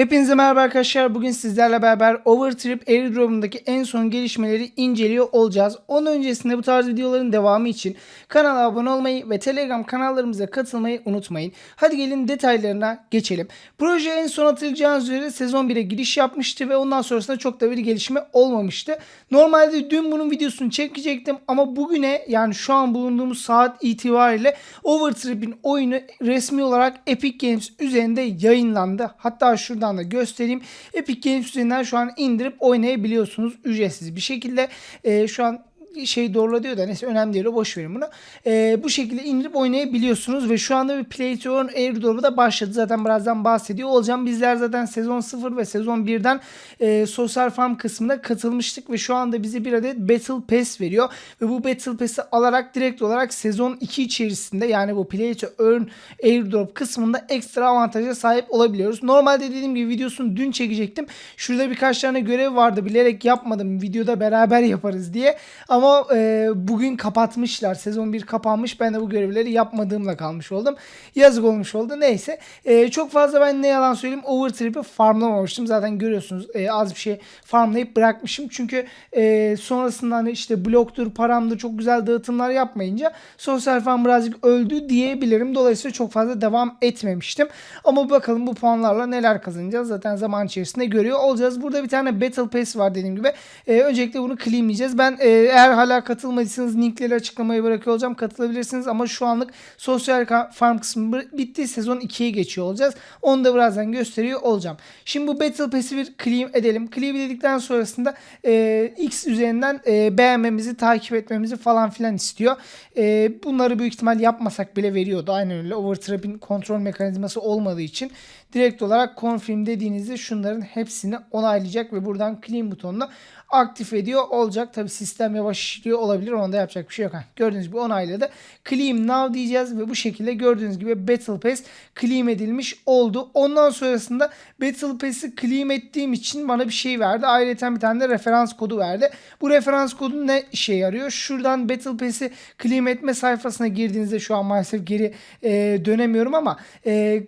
Hepinize merhaba arkadaşlar. Bugün sizlerle beraber Overtrip Airdrop'undaki en son gelişmeleri inceliyor olacağız. Onun öncesinde bu tarz videoların devamı için kanala abone olmayı ve Telegram kanallarımıza katılmayı unutmayın. Hadi gelin detaylarına geçelim. Proje en son hatırlayacağınız üzere sezon 1'e giriş yapmıştı ve ondan sonrasında çok da bir gelişme olmamıştı. Normalde dün bunun videosunu çekecektim ama bugüne yani şu an bulunduğumuz saat itibariyle Overtrip'in oyunu resmi olarak Epic Games üzerinde yayınlandı. Hatta şuradan da göstereyim. Epic Games üzerinden şu an indirip oynayabiliyorsunuz ücretsiz bir şekilde. Ee, şu an şey doğrula diyor da neyse önemli değil o boş verin bunu. Ee, bu şekilde indirip oynayabiliyorsunuz ve şu anda bir Play to Earn Airdrop'u da başladı. Zaten birazdan bahsediyor olacağım. Bizler zaten sezon 0 ve sezon 1'den e, sosyal farm kısmına katılmıştık ve şu anda bize bir adet Battle Pass veriyor. Ve bu Battle Pass'i alarak direkt olarak sezon 2 içerisinde yani bu Play to Earn Airdrop kısmında ekstra avantaja sahip olabiliyoruz. Normalde dediğim gibi videosunu dün çekecektim. Şurada birkaç tane görev vardı bilerek yapmadım. Videoda beraber yaparız diye. Ama e, bugün kapatmışlar. Sezon 1 kapanmış. Ben de bu görevleri yapmadığımla kalmış oldum. Yazık olmuş oldu. Neyse. E, çok fazla ben ne yalan söyleyeyim Overtrip'i farmlamamıştım. Zaten görüyorsunuz e, az bir şey farmlayıp bırakmışım. Çünkü e, sonrasında hani işte bloktur, paramdır çok güzel dağıtımlar yapmayınca sosyal farm birazcık öldü diyebilirim. Dolayısıyla çok fazla devam etmemiştim. Ama bakalım bu puanlarla neler kazanacağız. Zaten zaman içerisinde görüyor olacağız. Burada bir tane Battle Pass var dediğim gibi. E, öncelikle bunu claimleyeceğiz. Ben e, eğer hala katılmadıysanız linkleri açıklamaya bırakıyor olacağım. Katılabilirsiniz ama şu anlık sosyal farm kısmı bitti. Sezon 2'ye geçiyor olacağız. Onu da birazdan gösteriyor olacağım. Şimdi bu Battle Pass'i bir claim edelim. Claim dedikten sonrasında e, X üzerinden e, beğenmemizi, takip etmemizi falan filan istiyor. E, bunları büyük ihtimal yapmasak bile veriyordu. Aynen öyle. Overtrap'in kontrol mekanizması olmadığı için direkt olarak confirm dediğinizde şunların hepsini onaylayacak ve buradan claim butonuna aktif ediyor olacak. Tabi sistem yavaş işliyor olabilir. Onda yapacak bir şey yok. Gördüğünüz gibi onayladı. Claim now diyeceğiz ve bu şekilde gördüğünüz gibi Battle Pass claim edilmiş oldu. Ondan sonrasında Battle Pass'i claim ettiğim için bana bir şey verdi. Ayrıca bir tane de referans kodu verdi. Bu referans kodu ne işe yarıyor? Şuradan Battle Pass'i claim etme sayfasına girdiğinizde şu an maalesef geri e, dönemiyorum ama e,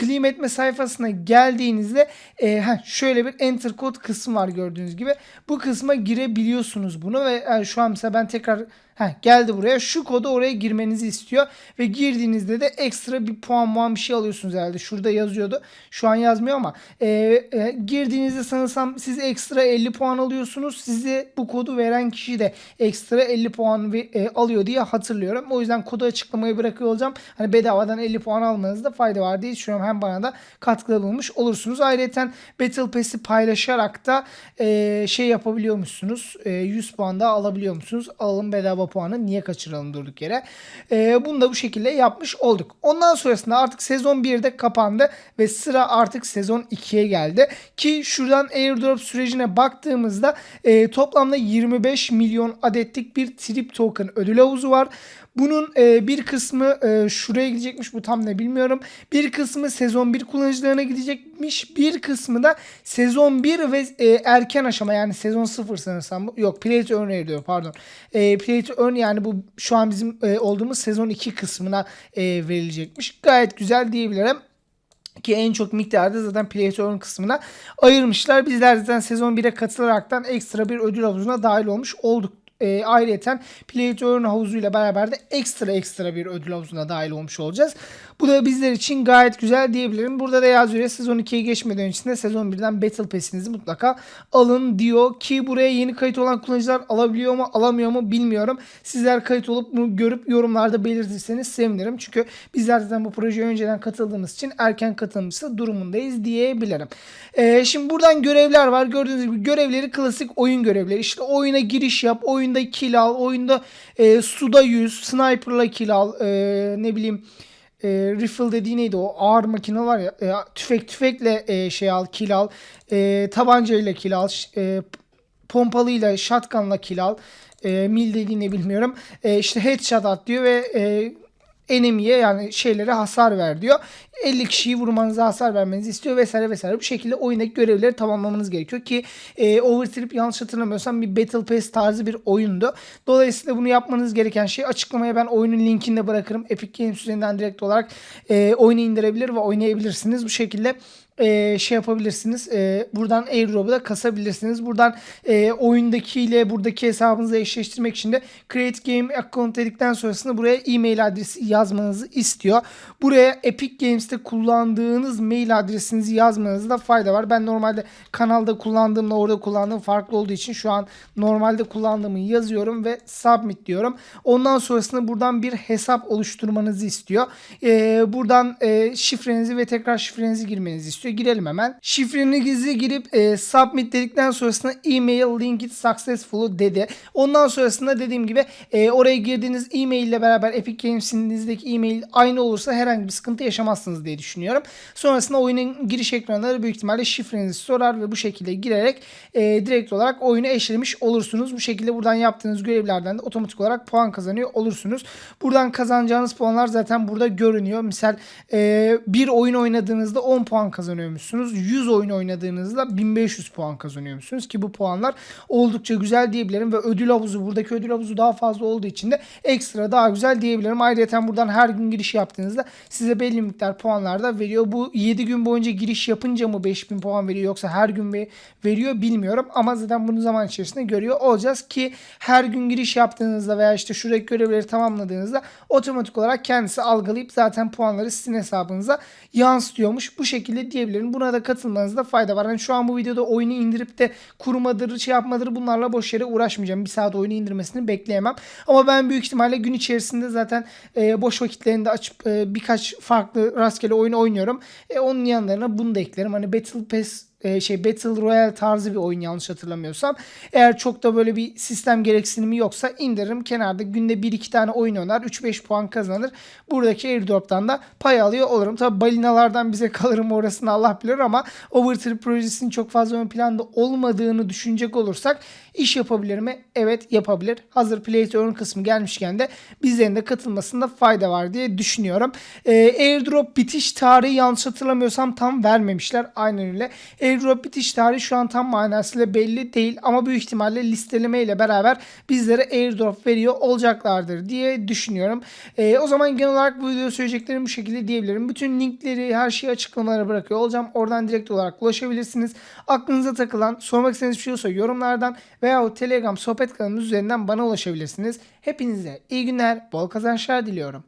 claim etme sayfasına geldiğinizde e, heh, şöyle bir enter kod kısmı var gördüğünüz gibi. Bu kısma girebiliyorsunuz bunu ve yani şu an mesela ben tekrar Heh, geldi buraya. Şu kodu oraya girmenizi istiyor. Ve girdiğinizde de ekstra bir puan muan bir şey alıyorsunuz herhalde. Şurada yazıyordu. Şu an yazmıyor ama e, e, girdiğinizde sanırsam siz ekstra 50 puan alıyorsunuz. Size bu kodu veren kişi de ekstra 50 puan ve, e, alıyor diye hatırlıyorum. O yüzden kodu açıklamayı bırakıyor olacağım. Hani bedavadan 50 puan almanızda fayda var diye düşünüyorum. Hem bana da katkıda bulmuş olursunuz. Ayrıca Battle Pass'i paylaşarak da e, şey yapabiliyormuşsunuz. E, 100 puan da alabiliyormuşsunuz. Alalım bedava puanı niye kaçıralım durduk yere. E, bunu da bu şekilde yapmış olduk. Ondan sonrasında artık sezon 1'de kapandı ve sıra artık sezon 2'ye geldi. Ki şuradan airdrop sürecine baktığımızda e, toplamda 25 milyon adetlik bir trip token ödül havuzu var. Bunun e, bir kısmı e, şuraya gidecekmiş bu tam ne bilmiyorum. Bir kısmı sezon 1 kullanıcılarına gidecekmiş. Bir kısmı da sezon 1 ve e, erken aşama yani sezon 0 sanırsam. Yok Play to Earn diyor pardon. E, Play to Earn yani bu şu an bizim e, olduğumuz sezon 2 kısmına e, verilecekmiş. Gayet güzel diyebilirim ki en çok miktarda zaten Play to Earn kısmına ayırmışlar. Bizler zaten sezon 1'e katılaraktan ekstra bir ödül havuzuna dahil olmuş olduk. E, ayrıyeten Play to Earn havuzuyla beraber de ekstra ekstra bir ödül havuzuna dahil olmuş olacağız. Bu da bizler için gayet güzel diyebilirim. Burada da yazıyor sezon 2'ye geçmeden öncesinde sezon 1'den Battle Pass'inizi mutlaka alın diyor ki buraya yeni kayıt olan kullanıcılar alabiliyor mu alamıyor mu bilmiyorum. Sizler kayıt olup bunu görüp yorumlarda belirtirseniz sevinirim. Çünkü bizler zaten bu projeye önceden katıldığımız için erken katılmışsa durumundayız diyebilirim. Ee, şimdi buradan görevler var. Gördüğünüz gibi görevleri klasik oyun görevleri. İşte oyuna giriş yap, oyunda kill al, oyunda e, suda yüz, sniperla kill al, e, ne bileyim e, rifle dediği neydi? O ağır makine var ya e, tüfek tüfekle e, şey al kill al. E, tabancayla kill al e, pompalıyla shotgunla kill al. E, mil dediğini bilmiyorum. E, işte headshot at diyor ve e, enemy'ye yani şeylere hasar ver diyor. 50 kişiyi vurmanıza hasar vermenizi istiyor vesaire vesaire. Bu şekilde oyundaki görevleri tamamlamanız gerekiyor ki e, Overtrip yanlış hatırlamıyorsam bir Battle Pass tarzı bir oyundu. Dolayısıyla bunu yapmanız gereken şey açıklamaya ben oyunun linkini de bırakırım. Epic Games üzerinden direkt olarak e, oyunu indirebilir ve oynayabilirsiniz. Bu şekilde e, şey yapabilirsiniz. E, buradan airdrop'u da kasabilirsiniz. Buradan e, oyundakiyle buradaki hesabınızı eşleştirmek için de create game account dedikten sonrasında buraya e-mail adresi yazmanızı istiyor. Buraya Epic Games'te kullandığınız mail adresinizi yazmanızda fayda var. Ben normalde kanalda kullandığımla orada kullandığım farklı olduğu için şu an normalde kullandığımı yazıyorum ve submit diyorum. Ondan sonrasında buradan bir hesap oluşturmanızı istiyor. E, buradan e, şifrenizi ve tekrar şifrenizi girmenizi istiyor. Girelim hemen. Şifrenizi girip e, submit dedikten sonrasında email link it successful dedi. Ondan sonrasında dediğim gibi e, oraya girdiğiniz e-mail ile beraber Epic Games'inizdeki e-mail aynı olursa herhangi bir sıkıntı yaşamazsınız diye düşünüyorum. Sonrasında oyunun giriş ekranları büyük ihtimalle şifrenizi sorar ve bu şekilde girerek e, direkt olarak oyunu eşlemiş olursunuz. Bu şekilde buradan yaptığınız görevlerden de otomatik olarak puan kazanıyor olursunuz. Buradan kazanacağınız puanlar zaten burada görünüyor. Misal e, bir oyun oynadığınızda 10 puan kazanıyormuşsunuz. 100 oyun oynadığınızda 1500 puan kazanıyormuşsunuz ki bu puanlar oldukça güzel diyebilirim ve ödül havuzu buradaki ödül havuzu daha fazla olduğu için de ekstra daha güzel diyebilirim. Ayrıca buradan her gün giriş yaptığınızda size belli miktar puanlar da veriyor. Bu 7 gün boyunca giriş yapınca mı 5000 puan veriyor yoksa her gün ve veriyor bilmiyorum ama zaten bunu zaman içerisinde görüyor olacağız ki her gün giriş yaptığınızda veya işte şuradaki görevleri tamamladığınızda otomatik olarak kendisi algılayıp zaten puanları sizin hesabınıza yansıtıyormuş. Bu şekilde diyebilirim. Buna da katılmanızda fayda var. Hani şu an bu videoda oyunu indirip de kurmadır, şey yapmadır bunlarla boş yere uğraşmayacağım. Bir saat oyunu indirmesini bekleyemem. Ama ben büyük ihtimalle gün içerisinde zaten e, boş vakitlerinde açıp e, birkaç farklı rastgele oyun oynuyorum. E, onun yanlarına bunu da eklerim. Hani Battle Pass e, şey Battle Royale tarzı bir oyun yanlış hatırlamıyorsam. Eğer çok da böyle bir sistem gereksinimi yoksa indiririm. Kenarda günde 1-2 tane oyun oynar. 3-5 puan kazanır. Buradaki airdrop'tan da pay alıyor olurum. Tabi balinalardan bize kalırım orasını Allah bilir ama Overtrip projesinin çok fazla ön planda olmadığını düşünecek olursak iş yapabilir mi? Evet yapabilir. Hazır Play to Earn kısmı gelmişken de bizlerin de katılmasında fayda var diye düşünüyorum. E, airdrop bitiş tarihi yanlış hatırlamıyorsam tam vermemişler. Aynen öyle. Airdrop bitiş tarihi şu an tam manasıyla belli değil ama büyük ihtimalle listeleme ile beraber bizlere airdrop veriyor olacaklardır diye düşünüyorum. Ee, o zaman genel olarak bu videoda söyleyeceklerim bu şekilde diyebilirim. Bütün linkleri her şeyi açıklamalara bırakıyor olacağım. Oradan direkt olarak ulaşabilirsiniz. Aklınıza takılan, sormak istediğiniz bir şey olursa yorumlardan veya Telegram sohbet kanalımız üzerinden bana ulaşabilirsiniz. Hepinize iyi günler, bol kazançlar diliyorum.